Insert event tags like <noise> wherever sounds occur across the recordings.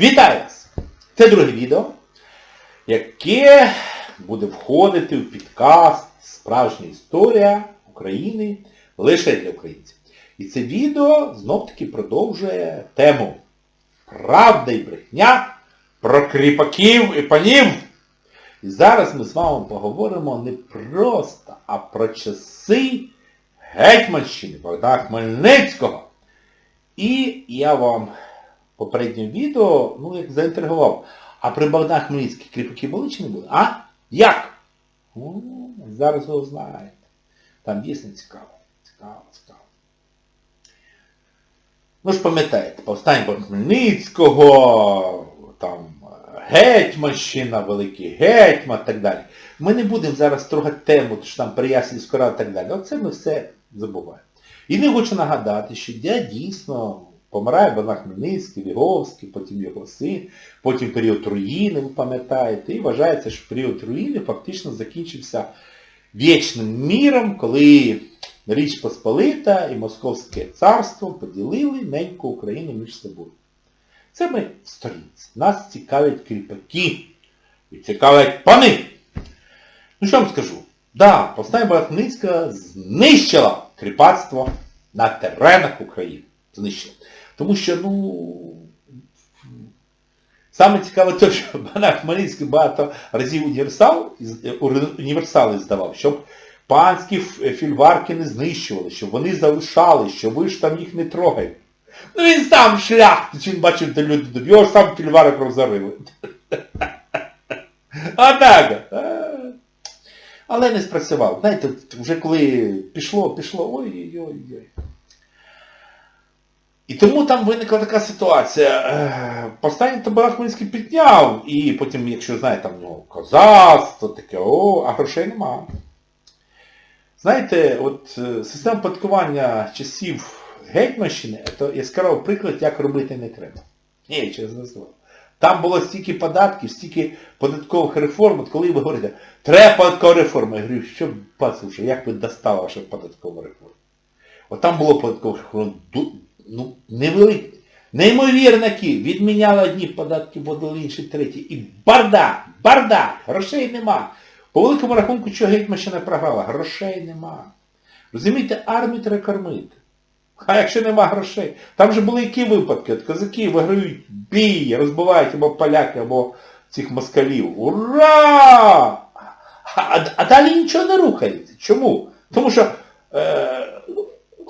Вітаю вас! Це друге відео, яке буде входити в підкаст Справжня історія України лише для українців. І це відео знов-таки продовжує тему Правда і брехня про кріпаків і панів. І зараз ми з вами поговоримо не просто, а про часи Гетьманщини Богдана Хмельницького. І я вам в попередньому відео, ну, як заінтригував, а при Богдан Хмельницький кріпаки були чи не були? А? Як? Ну, зараз ви узнаєте. Там дійсно цікаво. Цікаво, цікаво. Ну ж пам'ятаєте, повстання Богдана Хмельницького, там Гетьманщина, Великий Гетьман і так далі. Ми не будемо зараз трогати тему, що там Переяслів скора і так далі. Оце ми все забуваємо. І не хочу нагадати, що я дійсно помирає Богдан Хмельницький, Віговський, потім його син, потім період руїни, ви пам'ятаєте, і вважається, що період руїни фактично закінчився вічним міром, коли Річ Посполита і Московське царство поділили неньку Україну між собою. Це ми в сторінці. Нас цікавлять кріпаки і цікавлять пани. Ну що вам скажу? Да, повстання Хмельницького знищила кріпацтво на теренах України. Знищила. Тому що, ну, саме цікаве те, що Богдан Хмельницький багато разів універсал, універсали здавав, щоб панські фільварки не знищували, щоб вони залишали, що ви ж там їх не трогаєте. Ну він сам шлях, він бачив, де люди йдуть, його ж сам фільварок розорили. <laughs> А так. Але не спрацював. Знаєте, вже коли пішло, пішло, ой-ой-ой. І тому там виникла така ситуація. Повстання Табарах Хмельницький підняв, і потім, якщо знаєте, там нього козацтво, таке, о, а грошей нема. Знаєте, от система податкування часів Гетьманщини, це яскравий приклад, як робити не треба. Ні, чесно слово. Там було стільки податків, стільки податкових реформ, от коли ви говорите, треба податкова реформа. Я говорю, що послушай, як ви достали вашу податкову реформу? От там було податкових реформ, ну, невеликі, неймовірно кі, відміняли одні податки, вводили інші треті. І бардак, бардак, грошей нема. По великому рахунку, чого Гетьманщина програла? Грошей нема. Розумієте, армію треба кормити. А якщо нема грошей, там же були які випадки, от козаки виграють бій, розбивають або поляки, або цих москалів. Ура! А, а далі нічого не рухається. Чому? Тому що е,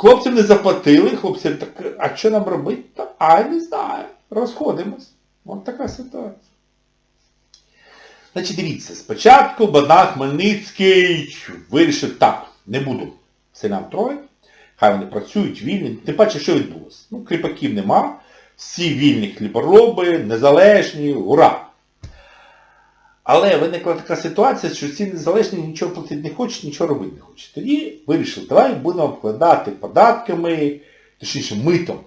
хлопцям не заплатили, хлопці так, а що нам робити? А не знаю. Розходимось. Ось така ситуація. Значить, дивіться, спочатку Богдан Хмельницький вирішив так, не буду селян троїть. Хай вони працюють, вільні. Тим паче, що відбулося? Ну, кріпаків нема, всі вільні хлібороби, незалежні, ура! Але виникла така ситуація, що ці незалежні нічого платити не хочуть, нічого робити не хочуть. Тоді вирішили, давай будемо обкладати податками, точніше митом.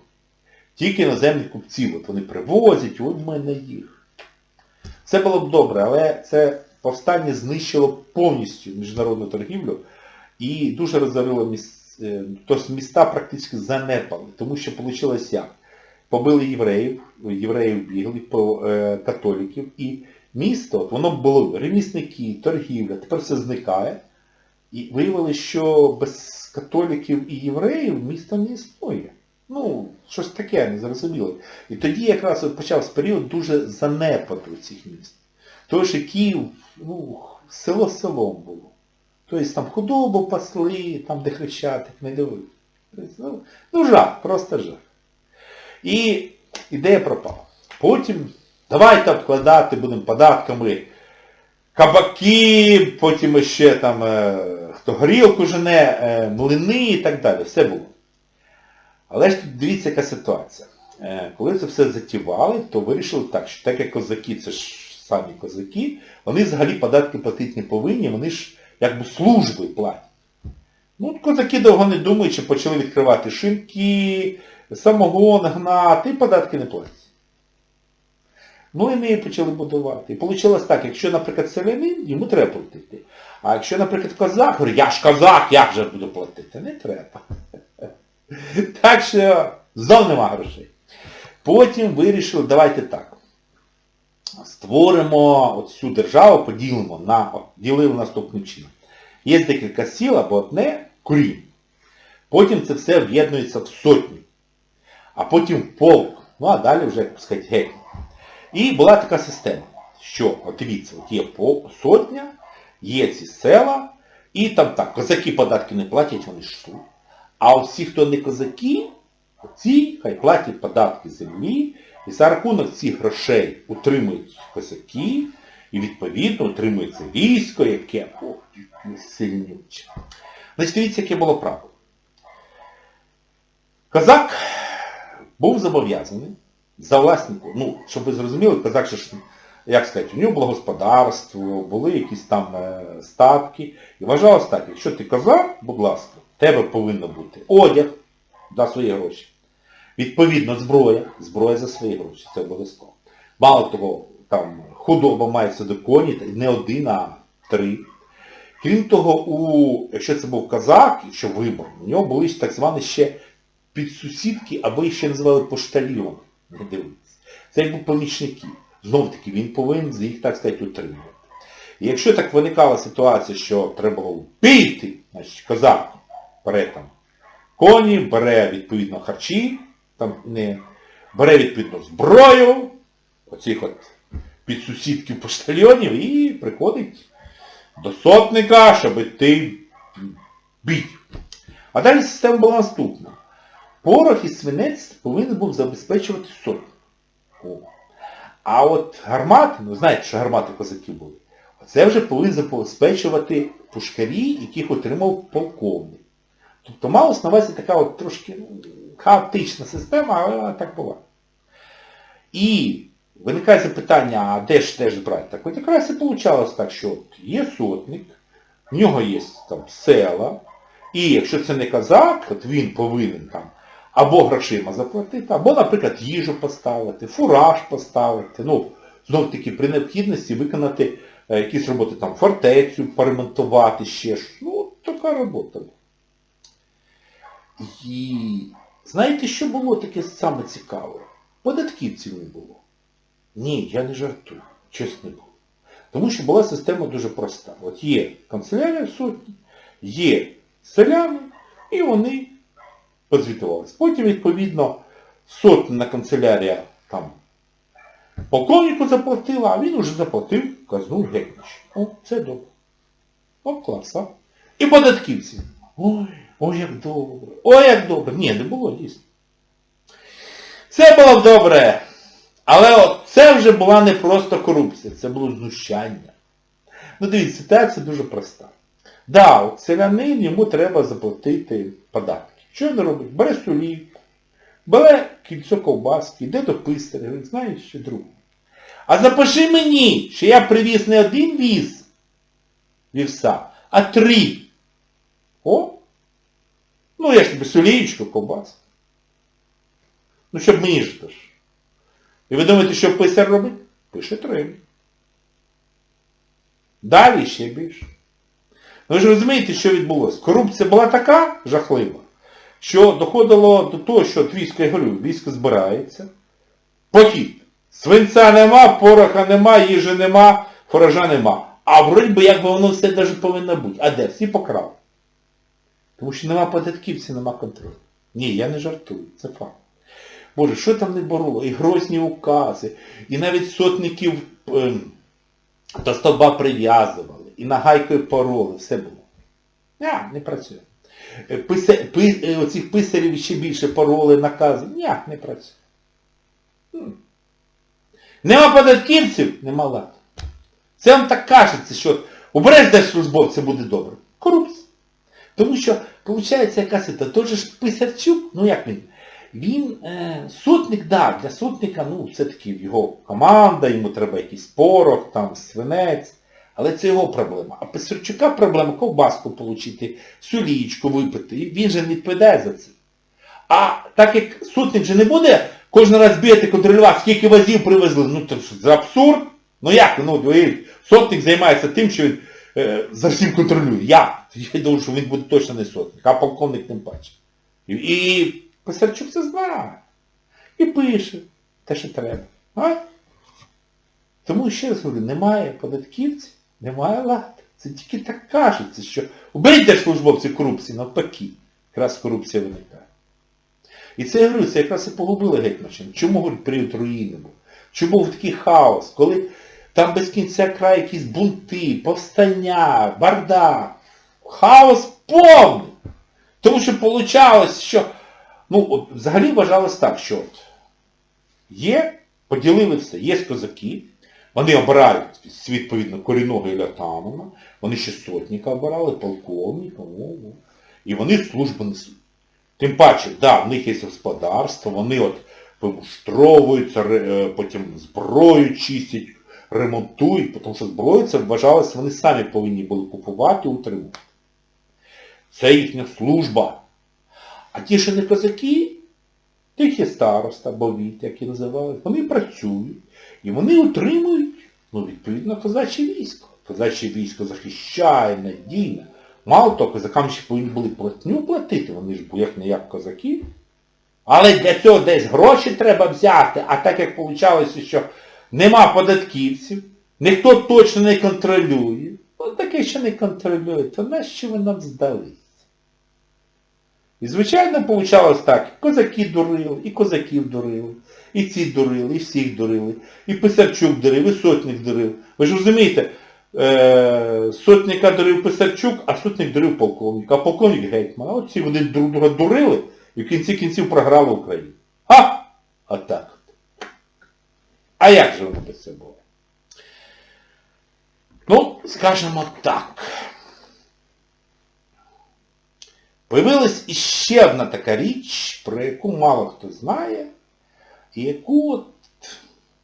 Тільки іноземних купців. От вони привозять, от в мене їх. Це було б добре, але це повстання знищило повністю міжнародну торгівлю і дуже розорило місце. Тобто міста практично занепали, тому що вийшло як? Побили євреїв, євреїв бігли, е, католіків, і місто, воно було ремісники, торгівля, тепер все зникає. І виявилося, що без католіків і євреїв місто не існує. Ну, щось таке незрозуміле. І тоді якраз почався період дуже занепаду цих міст. Тому що Київ, ну, село селом було. Тобто там худобу пасли, там де хрещатик, не дивив. Ну, ну жах, просто жах. І ідея пропала. Потім давайте обкладати будемо податками кабаки, потім ще там е, хто горілку жене, е, млини і так далі. Все було. Але ж тут дивіться, яка ситуація. Е, коли це все затівали, то вирішили так, що так як козаки, це ж самі козаки, вони взагалі податки платити не повинні, вони ж якби служби платять. Ну, козаки довго не думаючи, почали відкривати шинки, самогон гнати, і податки не платять. Ну і ми її почали будувати. І вийшло так, якщо, наприклад, селянин, йому треба платити. А якщо, наприклад, козак, говорить, я ж козак, як же буду платити? Не треба. <laughs> Так що знов нема грошей. Потім вирішили, давайте так. створимо всю державу, поділимо на, ділили наступним чином. Є декілька сіл або одне корінь. Потім це все об'єднується в сотню. А потім в полк. Ну а далі вже, так сказати, геть. І була така система, що, от дивіться, от є по- сотня, є ці села, і там так, козаки податки не платять, вони тут. А всі, хто не козаки, ці хай платять податки землі, і за рахунок цих грошей утримують козаки, і відповідно утримується військо, яке ох, яке сильнюче. Значить, дивіться, яке було правило. Козак був зобов'язаний за власнику, ну, щоб ви зрозуміли, козак же ж, як сказати, у нього було господарство, були якісь там е, статки. І вважалось так, якщо ти козак, будь ласка, в тебе повинно бути одяг за свої гроші. Відповідно, зброя, зброя за свої гроші, це обов'язково. Мало того, там худоба мається до коні, не один, а три. Крім того, у, якщо це був козак, якщо вибор, у нього були так звані ще підсусідки, або їх ще називали поштальйон. Не дивіться. Це якби помічники. Знов таки, він повинен їх, так сказати, утримувати. І якщо так виникала ситуація, що треба було піти, значить козак бере там коні, бере відповідно харчі, там не, бере відповідно зброю, оцих от підсусідків поштальйонів і приходить до сотника, щоб йти бій. А далі система була наступна. Порох і свинець повинен був забезпечувати. О. А от гармати, ну знаєте, що гармати козаки були, це вже повинен забезпечувати пушкарі, яких отримав полковник. Тобто малось на увазі така от трошки ну, хаотична система, але так була. І виникає запитання, а де ж теж брати? Так от якраз і вийшло так, що от є сотник, в нього є там села, і якщо це не козак, от він повинен там або грошима заплатити, або, наприклад, їжу поставити, фураж поставити, ну, знов таки при необхідності виконати е, якісь роботи, там, фортецю поремонтувати ще ж. Ну, така робота. І знаєте, що було таке саме цікаве? Податківців не було. Ні, я не жартую. Чесно було. Тому що була система дуже проста. От є канцелярія сотні, є селяни, і вони позвітувалися. Потім, відповідно, сотна канцелярія там полковнику заплатила, а він уже заплатив казну гетьмач. О, це добре. О, клас, а? І податківці. Ой, ой, як добре. Ой, як добре. Ні, не було дійсно. Це було добре. Але от це вже була не просто корупція, це було знущання. Ну дивіться, ситуація дуже проста. Да, от селянин йому треба заплатити податки. Що він робить? Бере сулів, бере кільцо ковбаски, йде до писаря, говорить, знаєш, що друг. А запиши мені, що я привіз не один віз вівса, а три. О! Ну я ж тобі сулієчку, ковбаску. Ну щоб мені ж то ж. І ви думаєте, що писар робить? Пише три. Далі ще більше. Ви ж розумієте, що відбулося? Корупція була така жахлива, що доходило до того, що військо, я говорю, військо збирається, похід. Свинця нема, пороха нема, їжі нема, фуража нема. А вроді би як би воно все навіть повинно бути. А де? Всі покрали. Тому що нема податківців, нема контролю. Ні, я не жартую, це факт. Боже, що там не бороло? І грозні укази, і навіть сотників ем, до стовба прив'язували, і нагайкою пороли, все було. Ня, не працює. Е, Писе, пи, е, оцих писарів ще більше пороли, накази. Ня, не працює. Нема податківців, нема ладу. Це вам так кажеться, що убереш держслужбовця, буде добре. Корупція. Тому що, виходить, яка ситуація, той же ж Писарчук, ну як він, він е, сотник, да, для сотника, ну, все-таки його команда, йому треба якийсь порох, там, свинець, але це його проблема. А Писарчука проблема ковбаску отримати, сулічку випити, він же не відповідає за це. А так як сотник же не буде кожен раз бігати, контролювати, скільки вазів привезли, ну це ж абсурд. Ну як, ну, сотник займається тим, що він е, за всім контролює. Я. Я думаю, що він буде точно не сотник, а полковник тим паче. І, і Писарчук це знає. І пише те, що треба. А? Тому ще раз говорю, немає податківців, немає влади. Це тільки так кажеться, що уберіть держслужбовці корупції, навпаки. Якраз корупція виникає. І це я говорю, це якраз і погубило Гетьманщину. Чому говорю, період руїни був? Чому був такий хаос, коли там без кінця краю якісь бунти, повстання, бардак, хаос повний. Тому що получалось, що, ну, от, взагалі вважалось так, що от, є, поділили все, є козаки, вони обирають відповідно корінного і Лятанова, вони ще сотника обирали, полковника, ну, ну, і вони службу несуть. Тим паче, да, в них є господарство, вони от вимуштровуються, е, потім зброю чистять, ремонтують, тому що зброю це вважалося, вони самі повинні були купувати утримувати. Це їхня служба. А ті, що не козаки, тих є староста, бовіт, як і називали, вони працюють і вони утримують, ну, відповідно, козаче військо. Козаче військо захищає, надійне. Мало того, козакам ще повинні були платню платити, вони ж були як не як козаки. Але для цього десь гроші треба взяти, а так як вийшло, що нема податківців, ніхто точно не контролює, ну таке, що не контролює, то нащо ви нам здались? І звичайно вийшло так, козаки дурили, і козаків дурили, і ці дурили, і всіх дурили, і Писарчук дурив, і сотник дурив. Ви ж розумієте, е, сотника дурив Писарчук, а сотник дурив полковника, а полковник гетьмана. От ці вони друг друга дурили і в кінці кінців програли Україну. А! Отак. от. А як же воно це було? Ну, скажімо так. Появилась іще одна така річ, про яку мало хто знає, яку, от,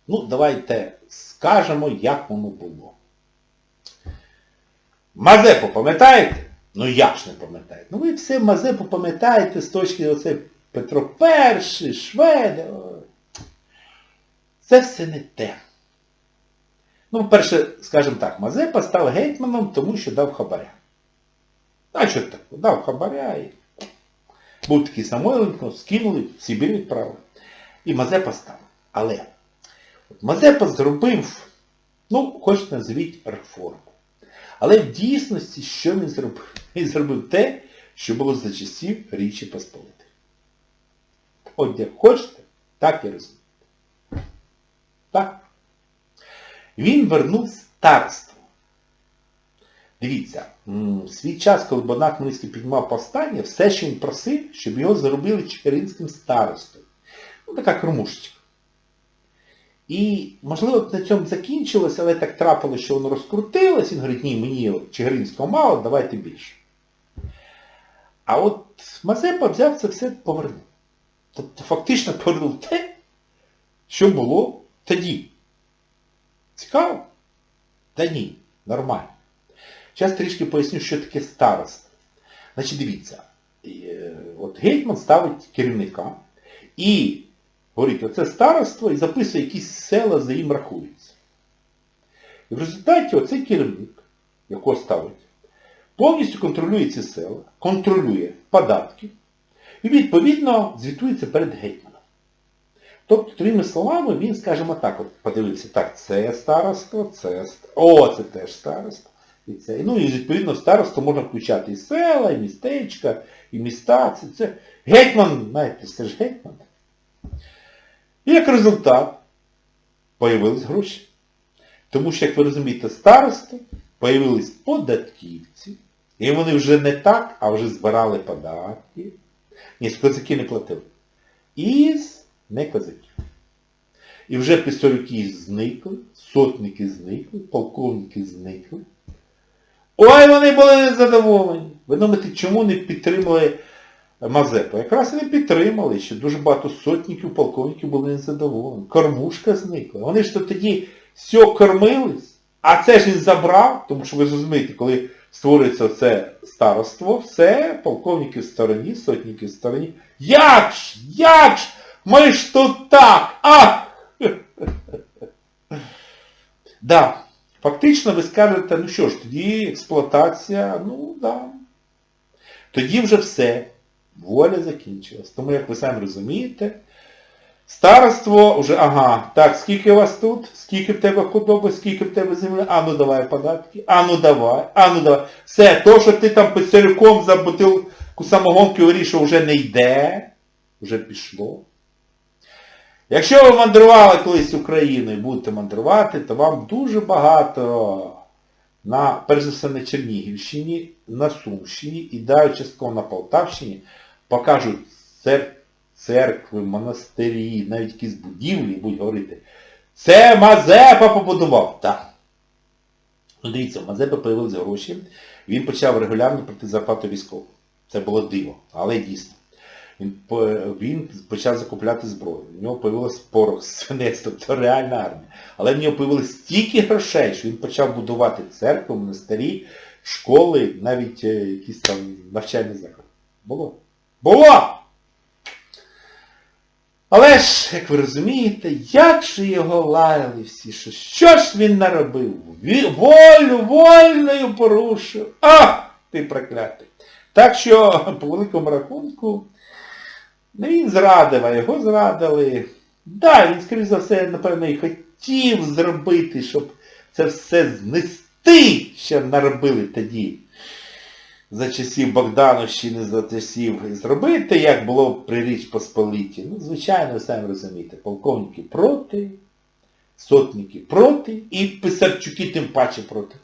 ну, давайте скажемо, як воно було. Мазепу пам'ятаєте? Ну як ж не пам'ятаєте? Ну ви все Мазепу пам'ятаєте з точки оце Петро І, Шведи. Це все не те. Ну, перше, скажімо так, Мазепа став гетьманом, тому що дав хабаря. А що так? Дав хабаря і був такий Самойленко, скинули, в Сибір відправили. І Мазепа став. Але Мазепа зробив, ну, хоч назвіть реформу. Але в дійсності, що він зробив? Він зробив те, що було за часів Річі Посполитої. От як хочете, так і розумієте. Так. Він вернув старство. Дивіться, в свій час, коли Богдан Хмельницький піднімав повстання, все, що він просив, щоб його зробили чигиринським старостою. Ну, така кормушечка. І, можливо, на цьому закінчилося, але так трапилося, що воно розкрутилось, він говорить, ні, мені чигиринського мало, давайте більше. А от Мазепа взяв це все повернув. Тобто фактично повернув те, що було тоді. Цікаво? Та ні, нормально. Зараз трішки поясню, що таке староста. Значить, дивіться, е, от гетьман ставить керівника і говорить, оце староство і записує якісь села, за їм рахується. І в результаті оцей керівник, якого ставить, повністю контролює ці села, контролює податки і відповідно звітується перед гетьманом. Тобто, другими словами, він, скажімо так, от подивився, так, це староство, це о, це теж староство. І це. Ну і відповідно староство можна включати і села, і містечка, і міста. Це, це. Гетьман, знаєте, це ж гетьман. І як результат появились гроші. Тому що, як ви розумієте, старости, появились податківці, і вони вже не так, а вже збирали податки. Ні, з козаки не платили. Із не козаків. І вже писарюки зникли, сотники зникли, полковники зникли. Ой, вони були незадоволені. Ви думаєте, чому не підтримали Мазепу? Якраз не підтримали, що дуже багато сотників, полковників були незадоволені. Кормушка зникла. Вони ж то тоді все кормились, а це ж він забрав, тому що ви розумієте, коли створюється це староство, все, полковники в стороні, сотники в стороні. Як ж? Як ж? Ми ж тут так! А! <laughs> Да. Фактично ви скажете, ну що ж, тоді експлуатація, ну да. Тоді вже все. Воля закінчилась. Тому, як ви самі розумієте, Староство вже, ага, так, скільки вас тут? Скільки в тебе худоби, скільки в тебе землі? А ну давай податки, а ну давай, а ну давай. Все, то, що ти там писарюком за бутилку самогонки вирішив, вже не йде, вже пішло. Якщо ви мандрували колись Україною і будете мандрувати, то вам дуже багато на, перш за все, на Чернігівщині, на Сумщині і далі частково на Полтавщині покажуть цер- церкви, монастирі, навіть якісь будівлі, і будуть говорити, це Мазепа побудував. Так. Ну дивіться, у Мазепи появилися гроші, він почав регулярно платити зарплату військовим. Це було диво, але дійсно. Він, він почав закупляти зброю. У нього появилось порох, свинець, тобто реальна армія. Але в нього появилось стільки грошей, що він почав будувати церкви, монастирі, школи, навіть е, якісь там навчальні заклади. Було. Було! Але ж, як ви розумієте, як же його лаяли всі, що що ж він наробив? Волю вольною порушив. А! Ти проклятий. Так що, по великому рахунку, не він зрадив, а його зрадили. Да, він, скоріш за все, напевно, і хотів зробити, щоб це все знести, що наробили тоді. За часів Богдановщини, за часів зробити, як було при Річ Посполиті. Ну, звичайно, ви самі розумієте, полковники проти, сотники проти, і писарчуки тим паче проти.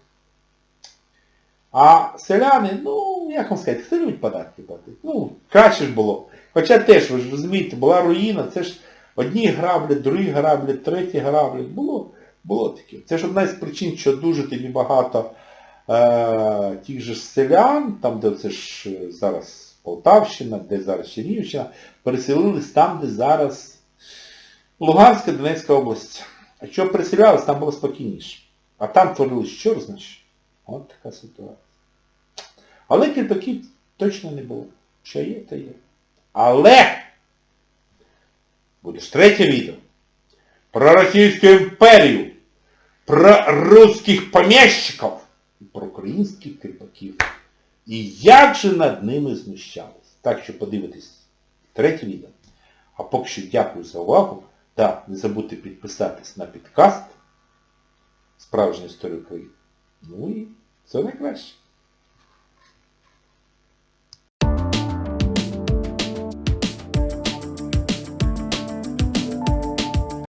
А селяни, ну, як вам сказати, хто любить податки платити? Ну, краще ж було. Хоча теж, ви ж розумієте, була руїна, це ж одні граблять, другі граблять, треті граблять. Було, було таке. Це ж одна з причин, що дуже тоді багато е, тих же селян, там, де це ж е, зараз Полтавщина, де зараз Чернігівщина, переселились там, де зараз Луганська, Донецька область. А що переселялись, там було спокійніше. А там творилось що значить? От така ситуація. Але кріпаків точно не було. Що є, то є. Але буде ж третє відео про Російську імперію, про русських поміщиків і про українських кріпаків. І як же над ними знущались. Так що подивитись третє відео. А поки що дякую за увагу. Та не забудьте підписатись на підкаст Справжня історія України. Ну і все найкраще.